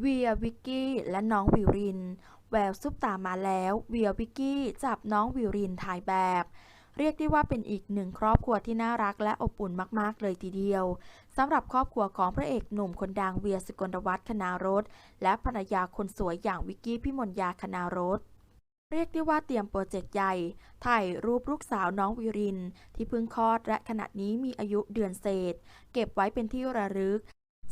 เวียวิกกี้และน้องวิวริน แววซุปตามาแล้ว เวียวิกกี้จับน้องวิวรินถ่ายแบบ เรียกได้ว่าเป็นอีกหนึ่งครอบครัวที่น่ารักและอบอุ่นมาก ๆ เลยทีเดียวสำหรับครอบครัวของพระเอกหนุ่มคนดังเวียสกลวัฒน์คณารสและภรรยาคนสวยอย่างวิกกี้พิมลยาคณารสเรียกได้ว่าเตรียมโปรเจกต์ใหญ่ ถ่ายรูปลูกสาวน้องวิริน ที่เพิ่งคลอดและขณะนี้มีอายุเดือนเศษ เก็บไว้เป็นที่ระลึก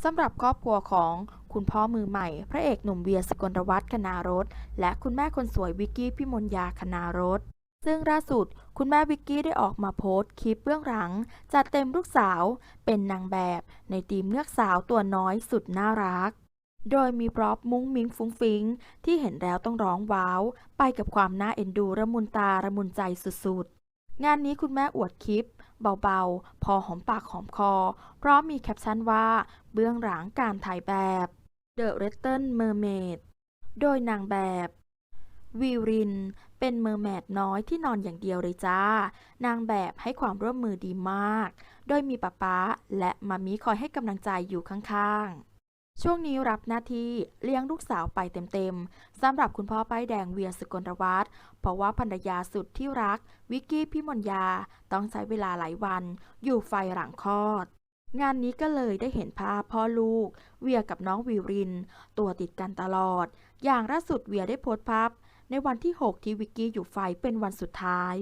สำหรับครอบครัวของ คุณพ่อมือใหม่ พระเอกหนุ่มเวียสกลวัฒน์คณารสและคุณแม่คนสวยวิกกี้พิมลยาคณารสซึ่งล่าสุด คุณแม่วิกกี้ได้ออกมาโพสต์คลิปเบื้องหลัง จัดเต็มลูกสาวเป็นนางแบบ ในทีมเลือกสาวตัวน้อยสุดน่ารัก โดยมีพร็อพมุ้งมิ้งฟุ้งฟิ้ง ที่เห็นแล้วต้องร้องว้าว ไปกับความน่าเอ็นดูระมุนตาระมุนใจสุดๆ งานนี้คุณแม่อวดคลิป เบาๆ พอหอมปากหอมคอ พร้อมมีแคปชั่นว่า เบื้องหลังการถ่ายแบบ The r e t t l e Mermaid โดยนางแบบวิวริน เป็นเมอร์แมดน้อยที่นอนอย่างเดียวเลยจ้า นางแบบให้ความร่วมมือดีมาก โดยมีป๊าป๊าและมามีคอยให้กำลังใจอยู่ข้างๆ ช่วงนี้รับหน้าที่เลี้ยงลูกสาวไปเต็มๆสำหรับคุณพ่อป้ายแดงเวียสกลวัฒน์เพราะว่าภรรยาสุดที่รัก วิกกี้พิมลยา ต้องใช้เวลาหลายวัน อยู่ไฟหลังคลอด งานนี้ก็เลยได้เห็นภาพพ่อลูก เวียกับน้องวิวริน ตัวติดกันตลอด อย่างล่าสุดเวียได้โพสต์ภาพในวันที่ 6 ที่วิกกี้อยู่ไฟเป็นวันสุดท้าย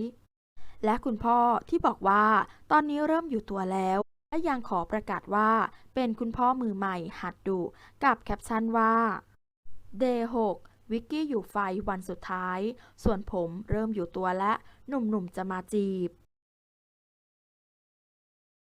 และคุณพ่อที่บอกว่าตอนนี้เริ่มอยู่ตัวแล้ว และยังขอประกาศว่าเป็นคุณพ่อมือใหม่หัดดุกับแคปชั่นว่า Day 6วิกกี้อยู่ไฟวันสุดท้าย ส่วนผมเริ่มอยู่ตัวและ หนุ่มๆจะมาจีบ